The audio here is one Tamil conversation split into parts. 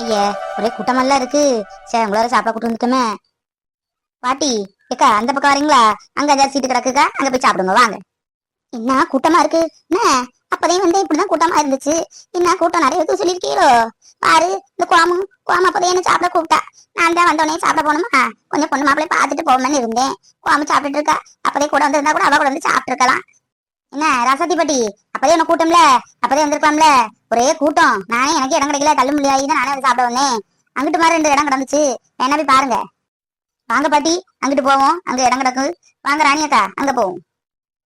ஐயா ஒரே கூட்டமெல்லாம் இருக்கு. சரி உங்களார சாப்பிட கூட்டு வந்துட்டோமே. பாட்டி ஏக்கா அந்த பக்கம் வரீங்களா? அங்க ஏதாவது சீட்டு கிடக்குக்கா? அங்க போய் சாப்பிடுங்க வாங்க. என்ன கூட்டமா இருக்கு? என்ன? அப்பதையும் வந்து இப்படிதான் கூட்டமா இருந்துச்சு. என்ன கூட்டம் நிறைய இருக்கு சொல்லியிருக்கீரோ பாரு இந்த குழம்பு குழம்பு அப்பதையும் என்ன சாப்பிட கூப்பிட்டா. நான் தான் வந்தோடனே சாப்பிட போகணுமா? கொஞ்சம் பொண்ணு மாப்பிள்ளை பார்த்துட்டு போகணும்னு இருந்தேன். குழம்பு சாப்பிட்டுட்டு இருக்கா. அப்பதே கூட வந்திருந்தா கூட அவ கூட வந்து சாப்பிட்டு இருக்கலாம் என்ன ரசதி பட்டி அப்பதே என்ன கூட்டம்ல அப்பதே வந்திருக்கலாம்ல ஒரே கூட்டம். நானே எனக்கு இடம் கிடைக்கல தள்ளு முடியாது தான் நானே வந்து சாப்பிட வந்தேன். அங்கிட்டு மாதிரி ரெண்டு இடம் கிடந்துச்சு. வேணா போய் பாருங்க. வாங்க பாட்டி அங்கிட்டு போவோம். அங்க இடம் கிடக்கு. வாங்க ராணி அக்கா அங்க போவோம்.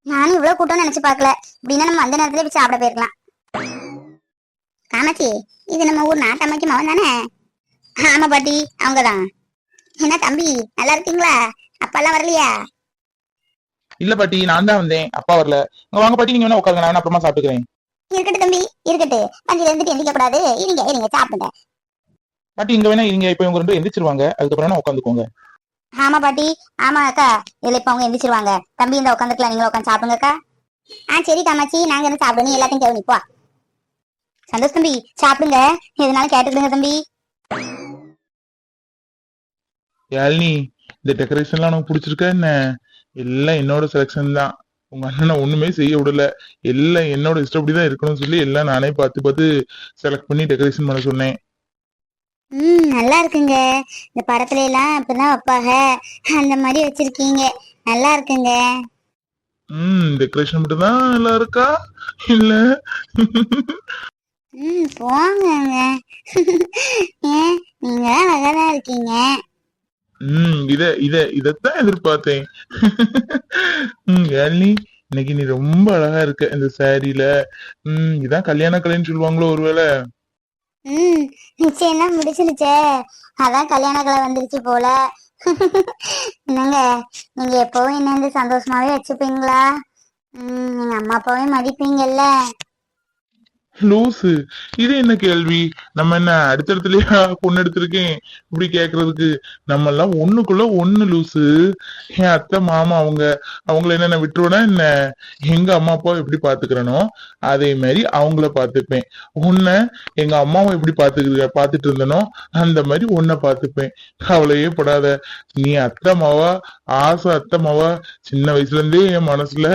நானும் இவ்வளவு கூட்டம்னு நினைச்சு பார்க்கல. இப்படின்னா நம்ம அந்த நேரத்துல போய் சாப்பிட போயிருக்கலாம். காமாச்சி இது நம்ம ஊர் நாட்டம்மைக்கு மகன் தானே? ஆமா பாட்டி அவங்கதான். என்ன தம்பி நல்லா இருக்கீங்களா? அப்பெல்லாம் வரலையா? இல்ல பாட்டி நான் தான் வந்தேன். அப்பா வரல. இங்க வாங்க பாட்டி நீங்க வேணா உட்காருங்க நான் அப்புறமா சாப்பிட்டுக்கிறேன். இருக்கட்டும் தம்பி இருக்கட்டு பஞ்சில இருந்துட்டு எந்திரிக்க கூடாது. இருங்க இருங்க சாப்பிடுங்க. பாட்டி இங்க வேணா இருங்க. இப்ப இவங்க ரெண்டு எந்திரிச்சிருவாங்க. அதுக்கப்புறம் உட்காந்துக்கோங்க. ஆமா பாட்டி. ஆமா அக்கா. இதுல இப்ப அவங்க எந்திரிச்சிருவாங்க. தம்பி இந்த உட்காந்துக்கலாம். நீங்களும் உட்காந்து சாப்பிடுங்க அக்கா. ஆ சரி காமாச்சி நாங்க என்ன சாப்பிடணும். நீ எல்லாத்தையும் கேவனி போ. சந்தோஷ் தம்பி சாப்பிடுங்க. எதுனாலும் கேட்டுக்கிடுங்க தம்பி. யாழினி இந்த டெக்கரேஷன்லாம் உனக்கு பிடிச்சிருக்கா என்ன? எல்லாம் என்னோட செலெக்ஷன் தான். உங்க அண்ணனை ஒண்ணுமே செய்ய விடல. எல்லாம் என்னோட இஷ்டப்படி தான் இருக்கணும்னு சொல்லி எல்லாம் நானே பார்த்து பார்த்து செலக்ட் பண்ணி டெக்கரேஷன் பண்ண சொன்னேன். ம் நல்லா இருக்குங்க. இந்த படத்துல எல்லாம் இப்பதான் வைப்பாக அந்த மாதிரி வச்சிருக்கீங்க. நல்லா இருக்குங்க. ம் டெக்கரேஷன் மட்டும் தான் நல்லா இருக்கா? இல்ல? ம் போங்கங்க. ஏன் நீங்க அழகா தான் இருக்கீங்க. உம் இத இத இதத்தான் எதிர்பார்த்தேன். யாழினி இன்னைக்கு நீ ரொம்ப அழகா இருக்க இந்த சாரியில உம் இதான் கல்யாண கலைன்னு சொல்லுவாங்களோ ஒருவேளை. ம் நிச்சயம் முடிச்சிருச்சே. அதான் கல்யாண கலை வந்துருச்சு போல. என்னங்க நீங்க எப்பவும் என்ன வந்து சந்தோஷமாவே வச்சுப்பீங்களா? ம் எங்க அம்மா அப்பாவே மதிப்பீங்கல்ல. லூசு. இது என்ன கேள்வி? நம்ம என்ன அடுத்தடுத்துலயா பொண்ணு எடுத்திருக்கேன்? இப்படி கேக்குறதுக்கு. நம்ம எல்லாம் ஒண்ணுக்குள்ள ஒண்ணு லூசு. என் அத்தை மாமா அவங்க அவங்கள என்ன நான் விட்டுருவேனா என்ன? எங்க அம்மா அப்பாவை எப்படி பாத்துக்கிறனோ அதே மாதிரி அவங்கள பாத்துப்பேன். உன்னை எங்க அம்மாவை எப்படி பாத்துக்க பாத்துட்டு இருந்தனோ அந்த மாதிரி உன்னை பாத்துப்பேன். கவலையே படாத. நீ அத்தை மாவா ஆசை அத்தை மாவா சின்ன வயசுல இருந்தே என் மனசுல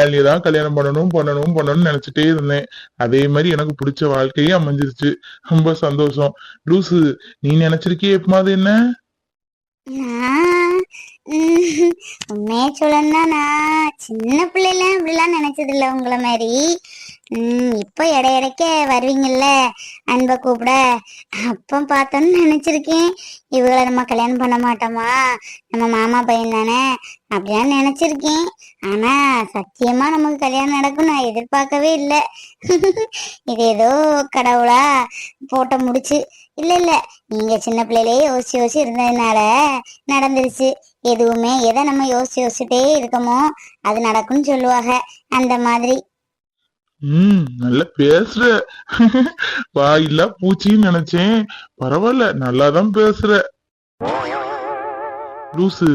ஏழையதான் கல்யாணம் பண்ணணும் பண்ணணும் பண்ணணும்னு நினைச்சிட்டே இருந்தேன். அதே மாதிரி எனக்கு பிடிச்ச வாழ்க்கையே அமைஞ்சிருச்சு. ரொம்ப சந்தோஷம். லூசு நீ நினைச்சிருக்கிய எப்பமாவது என்ன? நான் ம், உண்மையை சொல்லணும்னா நான் சின்ன பிள்ளைலாம் இப்படிலாம் நினைச்சது இல்ல உங்களை மாதிரி. ம், இப்போ இடையிடைக்க வருவீங்கல்ல? அன்பை கூப்பிட. அப்போ பார்த்தோன்னு நினைச்சிருக்கேன். இவங்களை நம்ம கல்யாணம் பண்ண மாட்டோமா? நம்ம மாமா பையன் தானே? அப்படின்னு நினைச்சிருக்கேன். ஆனா சத்தியமா நமக்கு கல்யாணம் நடக்கும் நான் எதிர்பார்க்கவே இல்லை. இது ஏதோ கடவுளா போட்ட முடிச்சு. இல்ல இல்ல. நீங்க சின்ன பிள்ளையிலே யோசிச்சு யோசிச்சு இருந்ததுனால நடந்துருச்சு. எதுவுமே எதை நம்ம யோசிச்சு யோசிச்சுட்டே இருக்கோமோ அது நடக்கும்னு சொல்லுவாங்க. அந்த மாதிரி. ம் நல்லா பேசுற. வாயில்லா பூச்சின்னு நினைச்சேன். பரவாயில்ல நல்லாதான் பேசுற. லூசு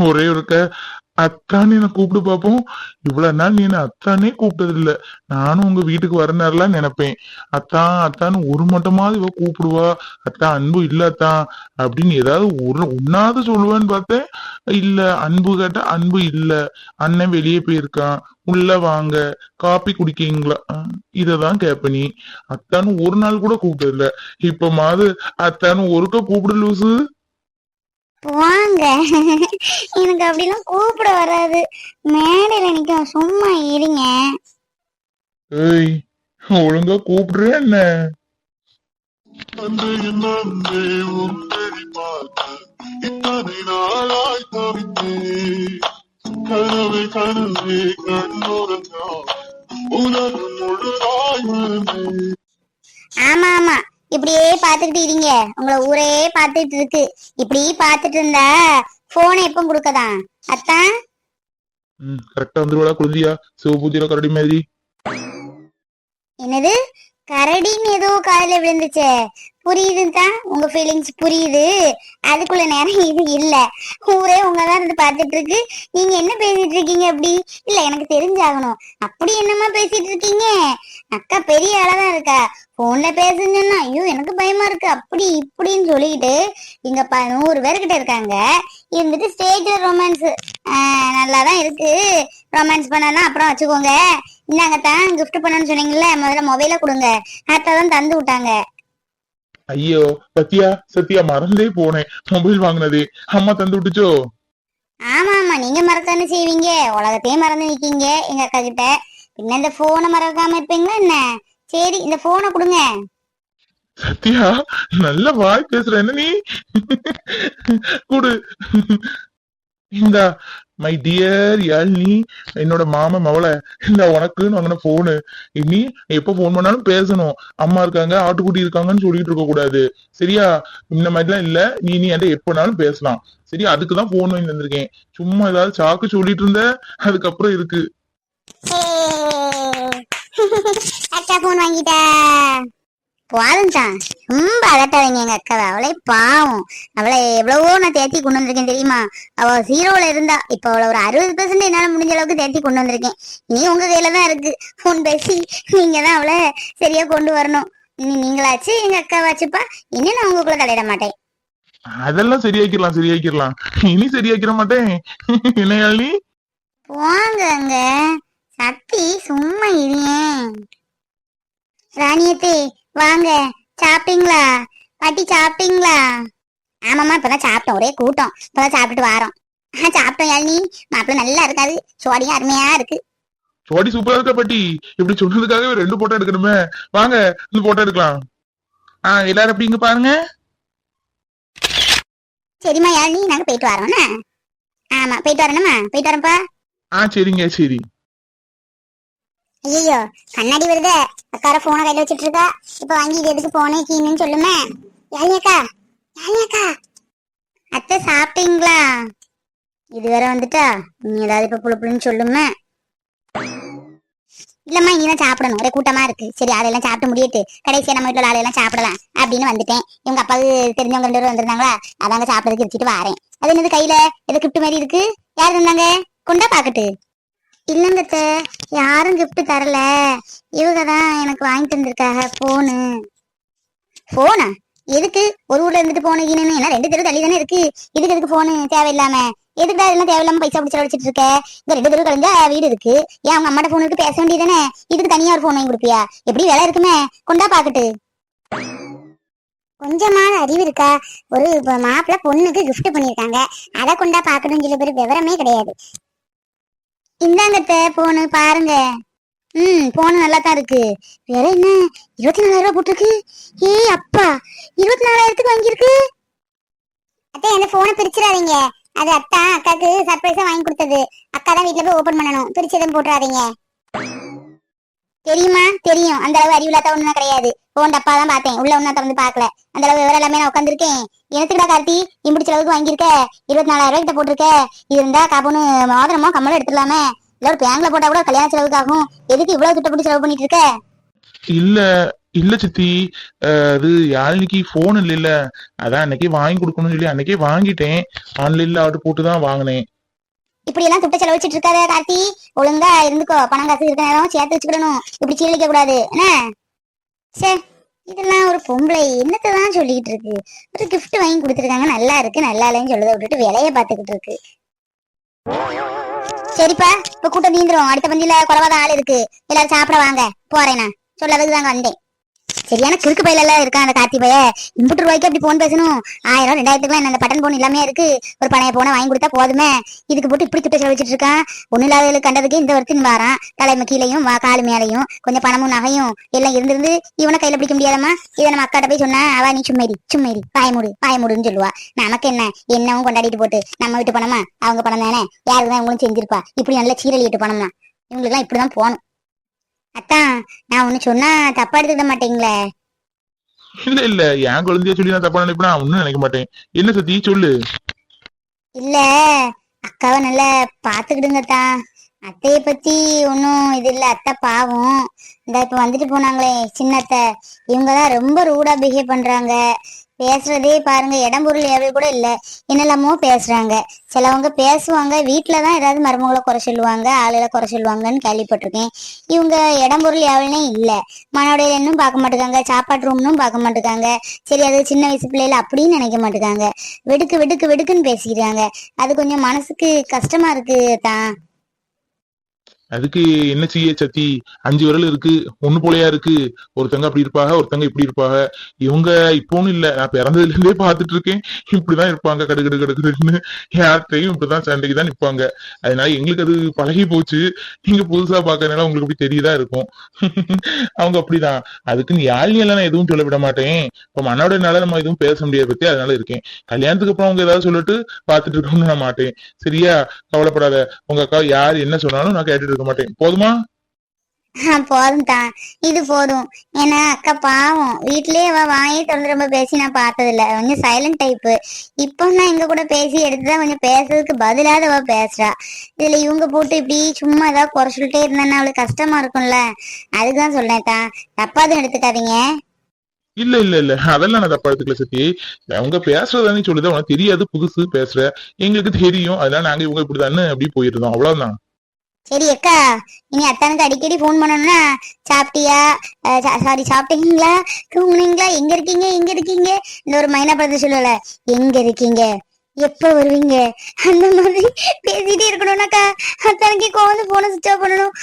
ஒரே ஒருக்க அத்தான்னு என்ன கூப்பிடு பாப்போம். இவ்வளவு நாள் நீ என்ன அத்தானே கூப்பிட்டது இல்ல நானும் உங்க வீட்டுக்கு வர நேரம்லாம் நினைப்பேன். அத்தான் அத்தான்னு ஒரு மட்டமாவது இவ கூப்பிடுவா. அத்தான் அன்பு இல்ல அத்தான் அப்படின்னு ஏதாவது ஒரு ஒன்னாவது சொல்லுவேன்னு பார்த்தேன். இல்ல அன்பு கேட்டா அன்பு இல்ல. அண்ணன் வெளியே போயிருக்கான். உள்ள வாங்க. காப்பி குடிக்கீங்களா? இததான் கேப்ப நீ. அத்தான்னு ஒரு நாள் கூட கூப்பிட்டது இல்ல இப்ப மாது அத்தான்னு ஒருக்க கூப்பிடு லூசு. போங்க எனக்கு அப்படிலாம் கூப்பிட வராது. மேடையில நிக்க சும்மா இருங்க. ஏய் ஒழுங்கா கூப்பிடுற என்ன? அன்று என் பாத்துட்டு இருக்கு இப்படி பாத்துட்டு இருந்தா போனை எப்ப கொடுக்கதான். அத்தான். கரெக்டா வந்துருவாடா குழந்தையா. சிவபூஜையில கரடி மாதிரி. என்னது? கரடின்னு ஏதோ காதல விழுந்துச்சே. புரியுதுதான் உங்க ஃபீலிங்ஸ் புரியுது. அதுக்குள்ள நேரம் இது இல்ல. ஊரே உங்கதான் இருந்து பாத்துட்டு இருக்கு நீங்க என்ன பேசிட்டு இருக்கீங்க அப்படி? இல்ல எனக்கு தெரிஞ்சாகணும். அப்படி என்னமா பேசிட்டு இருக்கீங்க? அக்கா பெரிய ஆளா தான் இருக்கா போன்ல பேசுங்கன்னா ஐயோ எனக்கு பயமா இருக்கு. அப்படி இப்படின்னு சொல்லிட்டு இங்க ப நூறு பேர்கிட்ட இருக்காங்க. இருந்துட்டு ஸ்டேஜ்ல ரொமான்ஸ் நல்லா தான் இருக்கு. ரொமான்ஸ் பண்ணலாம் அப்புறம் வச்சுக்கோங்க. இந்தாங்க தான் gift பண்ணணும்னு சொன்னீங்கல்ல முதல்ல மொபைல கொடுங்க. அதான் தந்து விட்டாங்க. ஐயோ சத்யா சத்யா மறந்தே போனேன். மொபைல் வாங்கினதே. அம்மா தந்து விட்டுச்சோ? ஆமா ஆமா நீங்க மறக்காம செய்வீங்க. உலகத்தையே மறந்து நிக்கீங்க எங்க அக்கா கிட்ட. பின்ன இந்த போனை மறக்காம இருப்பீங்களா என்ன? சரி இந்த போனை கொடுங்க. சத்யா நல்ல வாய் பேசுற என்ன நீ? குடு. இந்த மை டியர் யாழ்னி என்னோட மாம மவளை இந்த உனக்குன்னு வாங்கின போனு இனி எப்ப போன் பண்ணாலும் பேசணும். அம்மா இருக்காங்க ஆட்டுக்குட்டி இருக்காங்கன்னு சொல்லிட்டு இருக்க கூடாது. சரியா? இந்த மாதிரிலாம் இல்ல. நீ நீ என்கிட்ட எப்பனாலும் பேசலாம். சரி அதுக்குதான் போன் வாங்கி வந்திருக்கேன். சும்மா ஏதாவது சாக்கு சொல்லிட்டு இருந்த அதுக்கப்புறம் இருக்கு. அக்கா போன் வாங்கிட்டா? போதும் தான் ரொம்ப அலட்டாதீங்க எங்க அக்காவை. அவளே பாவம். அவளை எவ்வளவோ நான் தேத்தி கொண்டு வந்திருக்கேன் தெரியுமா? அவ ஜீரோல இருந்தா இப்ப அவளை ஒரு அறுபது பெர்சன்ட் என்னால முடிஞ்ச அளவுக்கு தேத்தி கொண்டு வந்திருக்கேன். இனி உங்க கையில தான் இருக்கு. போன் பேசி நீங்க தான் அவளை சரியா கொண்டு வரணும். இனி நீங்களாச்சு எங்க அக்காவாச்சுப்பா. இனி நான் உங்களுக்குள்ள தலையிட மாட்டேன். அதெல்லாம் சரியாக்கிடலாம் சரியாக்கிடலாம் இனி சரியாக்கிற மாட்டேன். என்ன யாழ்னி போங்க அங்க. சக்தி சும்மா இருயேன் ராணியத்தே வாங்க சாப்பிட்டீங்களா? பாட்டி சாப்பிட்டீங்களா? ஆமாம்மா இப்பதான் சாப்பிட்டோம். ஒரே கூட்டம். இப்பதான் சாப்பிட்டுட்டு வாரோம். ஆ சாப்பிட்டோம் யாழினி. மாப்பிள்ள நல்லா இருக்காது சோடியும் அருமையா இருக்கு. சோடி சூப்பரா இருக்கா பாட்டி? இப்படி சொன்னதுக்காகவே ரெண்டு போட்டோ எடுக்கணுமே. வாங்க இந்த போட்டோ எடுக்கலாம். ஆ எல்லாரும் எப்படி இங்க பாருங்க. சரிம்மா யாழினி. நாங்க போயிட்டு வரோம்ண்ணா ஆமா போயிட்டு வரணுமா? போயிட்டு வரோம்ப்பா ஆ சரிங்க சரி. ஐயோ கண்ணாடி வருதே அக்கார போனை கையில வச்சிட்டு இருக்கா இப்ப வாங்கி இது எதுக்கு போனே கீன்னு சொல்லுமே. யாழியக்கா யாழியக்கா அத்தை சாப்பிட்டீங்களா? இது வேற வந்துட்டா நீ ஏதாவது இப்ப புழு புழுன்னு சொல்லுமே. இல்லம்மா இனிதான் சாப்பிடணும். ஒரே கூட்டமா இருக்கு. சரி அதெல்லாம் சாப்பிட்டு முடியிட்டு. கடைசியா நம்ம வீட்டுல ஆளெல்லாம் சாப்பிடலாம் அப்படின்னு வந்துட்டேன். இவங்க அப்பாவுக்கு தெரிஞ்சவங்க ரெண்டு பேரும் வந்திருந்தாங்களா? அதாங்க சாப்பிடறதுக்கு வச்சுட்டு வரேன். அது என்னது கையில? ஏதோ கிப்ட் மாதிரி இருக்கு. யார் இருந்தாங்க கொண்டா பாக்கட்டு. இல்லங்கத்த யாரும் கிஃப்ட் தரல. இவங்க தான் எனக்கு வாங்கிட்டு வந்திருக்காங்க போனு போனா எதுக்கு? ஒரு ஊர்ல இருந்துட்டு போனு கீனு எல்லாம் ரெண்டு தெரு தள்ளி தானே இருக்கு. இதுக்கு எதுக்கு போனு தேவையில்லாம? எதுக்குடா இதெல்லாம் தேவையில்லாம பைசா பிடிச்சி அடிச்சிட்டு இருக்க? இந்த ரெண்டு தெரு கழிஞ்சா வீடு இருக்கு. ஏன் அவங்க அம்மாட்ட போன் இருக்கு பேச வேண்டியதானே இதுக்கு தனியா ஒரு போன் வாங்கி கொடுப்பியா? எப்படி வேலை இருக்குமே? கொண்டா பாக்கட்டு கொஞ்சமாவது அறிவு இருக்கா? ஒரு மாப்பிள்ள பொண்ணுக்கு கிஃப்ட் பண்ணிருக்காங்க அதை கொண்டா பாக்கணும் சொல்லி பேர் விவரமே கிடையாது. இந்தாங்கத்த போனு பாருங்க. ம் போன நல்லா தான் இருக்கு. வேற என்ன? இருபத்தி நாலாயிரம் ரூபாய் போட்டிருக்கு? ஏய் அப்பா இருபத்தி நாலாயிரத்துக்கு வாங்கியிருக்கு? அத்தை அந்த போனை பிரிச்சிடாதீங்க. அது அத்தா அக்காக்கு சர்ப்ரைஸா வாங்கி கொடுத்தது. அக்கா தான் வீட்டுல போய் ஓபன் பண்ணணும். பிரிச்சு எதுவும் போட்டுறாதீங்க. தெரியுமா? தெரியும். அந்த அளவு அறிவில்லாத ஒண்ணும் கிடையாது. போன் டப்பா தான் பார்த்தேன். உள்ள ஒண்ணா திறந்து பாக்கல அந்த அளவு விவரம் எல்லாமே நான் உட்காந்துருக்கேன் எனக்குடா கார்த்தி? இம்பிடிச்ச அளவுக்கு வாங்கியிருக்க. இருபத்தி நாலாயிரம் ரூபாய் கிட்ட போட்டிருக்க இருந்தா காப்புன்னு மோதிரமோ கம்மலும் எடுத்துடலாமே. இல்ல ஒரு பேங்க்ல போட்டா கூட கல்யாண செலவுக்கு ஆகும் எதுக்கு இவ்வளவு திட்டப்பட்டு செலவு பண்ணிட்டு இருக்க? இல்ல இல்ல சித்தி. அது யாழ்னிக்கு போன் இல்ல இல்ல. அதான் அன்னைக்கே வாங்கி கொடுக்கணும்னு சொல்லி அன்னைக்கே வாங்கிட்டேன். ஆன்லைன்ல ஆர்டர் போட்டு தான் வாங்கினேன். இப்படி எல்லாம் துட்ட செலவழிச்சிட்டு இருக்காத கார்த்தி. ஒழுங்கா இருந்துக்கோ. பணம் காசு இருக்க நேரம் சேர்த்து வச்சுக்கிடணும். இப்படி சீரழிக்க கூடாது. என்ன? சே இதெல்லாம் ஒரு பொம்பளை. என்னத்தான் சொல்லிக்கிட்டு இருக்கு? ஒரு கிஃப்ட் வாங்கி கொடுத்துருக்காங்க. நல்லா இருக்கு நல்லா இல்லைன்னு சொல்லுதை விட்டுட்டு விலைய பார்த்துக்கிட்டு இருக்கு. சரிப்பா இப்ப கூட்டம் நீந்துரும் அடுத்த பந்தியில குறவாத ஆள் இருக்கு. எல்லாரும் சாப்பிட வாங்க. போறேன் நான். சொல்லதுக்கு தாங்க வந்தேன். சரியான கிறுக்கு பையில இருக்கான் அந்த கார்த்தி பைய? இம்புட்டு ரூபாய்க்கு அப்படி போன் பேசணும்? ஆயிரம் ரெண்டாயிரத்துக்குலாம் என்ன அந்த பட்டன் போன் எல்லாமே இருக்கு. ஒரு பழைய போனை வாங்கி கொடுத்தா போதுமே. இதுக்கு போட்டு இப்படி திட்ட செலவிச்சிட்டு இருக்கான். ஒண்ணு இல்லாதவங்களுக்கு கண்டதுக்கு இந்த வருத்தின் வாரான். தலைமை கீழையும் வா காலு மேலையும் கொஞ்சம் பணமும் நகையும் எல்லாம் இருந்திருந்து இவனை கையில பிடிக்க முடியாதம்மா? இதை நம்ம அக்காட்ட போய் சொன்னா அவ நீ சும்மேரி சும்மேரி பாயமுடு பாயமுடுன்னு சொல்லுவா. நமக்கு என்ன? என்னவும் கொண்டாடிட்டு போட்டு? நம்ம வீட்டு பணமா? அவங்க பணம் தானே? யாருக்கு தான் இவங்களும் செஞ்சிருப்பா. இப்படி நல்ல சீரழிட்டு பணம்னா இவங்களுக்கு எல்லாம் இப்படிதான் போகணும். அத்தான் நான் ஒண்ணு சொன்னா தப்பா எடுத்துக்க மாட்டீங்களே? இல்ல இல்ல. என் குழந்தைய சொல்லி நான் தப்பா நினைப்பேன்? ஒன்னும் நினைக்க மாட்டேன். என்ன சத்தி? சொல்லு. இல்ல. அக்காவை நல்லா பாத்துக்கிடுங்கத்தா அத்தைய பத்தி ஒன்னும் இது இல்ல. அத்தை பாவம். இந்த இப்ப வந்துட்டு போனாங்களே சின்ன அத்தை. இவங்கதான் ரொம்ப ரூடா பிஹேவ் பண்றாங்க. பேசுறதே பாருங்க இடம் பொருள் கூட இல்ல. என்னெல்லாமோ பேசுறாங்க. சிலவங்க பேசுவாங்க வீட்டுலதான் ஏதாவது மருமகளை குறை சொல்லுவாங்க ஆளுகளை குறை சொல்லுவாங்கன்னு கேள்விப்பட்டிருக்கேன். இவங்க இடம் பொருள் ஏவலனே இல்ல. மனோடையில இன்னும் பார்க்க மாட்டேங்காங்க சாப்பாட்டு ரூம்னும் பார்க்க மாட்டேங்காங்க சரி அது சின்ன வயசு பிள்ளைல அப்படின்னு நினைக்க மாட்டேங்காங்க வெடுக்கு வெடுக்கு வெடுக்குன்னு பேசிக்கிறாங்க. அது கொஞ்சம் மனசுக்கு கஷ்டமா இருக்கு தான் அதுக்கு என்ன செய்ய சத்தி? அஞ்சு விரல் இருக்கு ஒண்ணு போலையா இருக்கு? ஒருத்தங்க அப்படி இருப்பாங்க ஒருத்தங்க இப்படி இருப்பாங்க. இவங்க இப்போன்னு இல்ல நான் பிறந்ததுல இருந்தே பாத்துட்டு இருக்கேன். இப்படிதான் இருப்பாங்க கடு கடு கடுக்குன்னு யார்கிட்டையும் இப்படிதான் சண்டைக்கு தான் நிப்பாங்க. அதனால எங்களுக்கு அது பழகி போச்சு. நீங்க புதுசா பாக்கறதுனால உங்களுக்கு இப்படி தெரியுதா இருக்கும். அவங்க அப்படிதான். அதுக்குன்னு யாழ்னி எல்லாம் நான் எதுவும் சொல்ல விட மாட்டேன். இப்ப மனோடனால நம்ம எதுவும் பேச முடியாது பத்தி அதனால இருக்கேன். கல்யாணத்துக்கு அப்புறம் அவங்க ஏதாவது சொல்லிட்டு பாத்துட்டு இருக்கணும்னு நான் மாட்டேன். சரியா? கவலைப்படாத. உங்க அக்கா யார் என்ன சொன்னாலும் நான் கேட்டுட்டு இருக்க மாட்டேன். போதுமா? போதும் தான் இது போதும். ஏன்னா அக்கா பாவம். வீட்லயே அவ வாயே திறந்து ரொம்ப பேசி நான் பார்த்ததில்ல. கொஞ்சம் சைலண்ட் டைப்பு இப்போ நான் எங்க கூட பேசி எடுத்துதான் கொஞ்சம் பேசுறதுக்கு பதிலாத அவ பேசுறா. இதுல இவங்க போட்டு இப்படி சும்மா ஏதாவது குறை சொல்லிட்டே இருந்தா அவளுக்கு கஷ்டமா இருக்கும்ல. அதுக்குதான் சொல்றேன் தான் தப்பா எடுத்துக்காதீங்க. இல்ல இல்ல இல்ல. அதெல்லாம் நான் தப்பா எடுத்துக்கல சத்தி அவங்க பேசுறதானே சொல்லுது. உனக்கு தெரியாது. புதுசு பேசுற. எங்களுக்கு தெரியும். அதனால நாங்க இவங்க இப்படிதான்னு அப்படி போயிருந்தோம். அவ்வளவுதான். சரி அக்கா இனி அத்தானுக்கு அடிக்கடி ஃபோன் பண்ணணும்னா சாப்பிட்டியா? சாரி சாப்பிட்டீங்களா? தூங்குனீங்களா? எங்க இருக்கீங்க? எங்க இருக்கீங்க? இந்த ஒரு மைனா படத்தை சொல்லல. எங்க இருக்கீங்க? எப்ப வருவீங்க? அந்த மாதிரி பேசிட்டே இருக்கணும்னாக்கா அத்தானுக்கு கோவந்து போன சுவிச் ஆஃப் பண்ணணும்.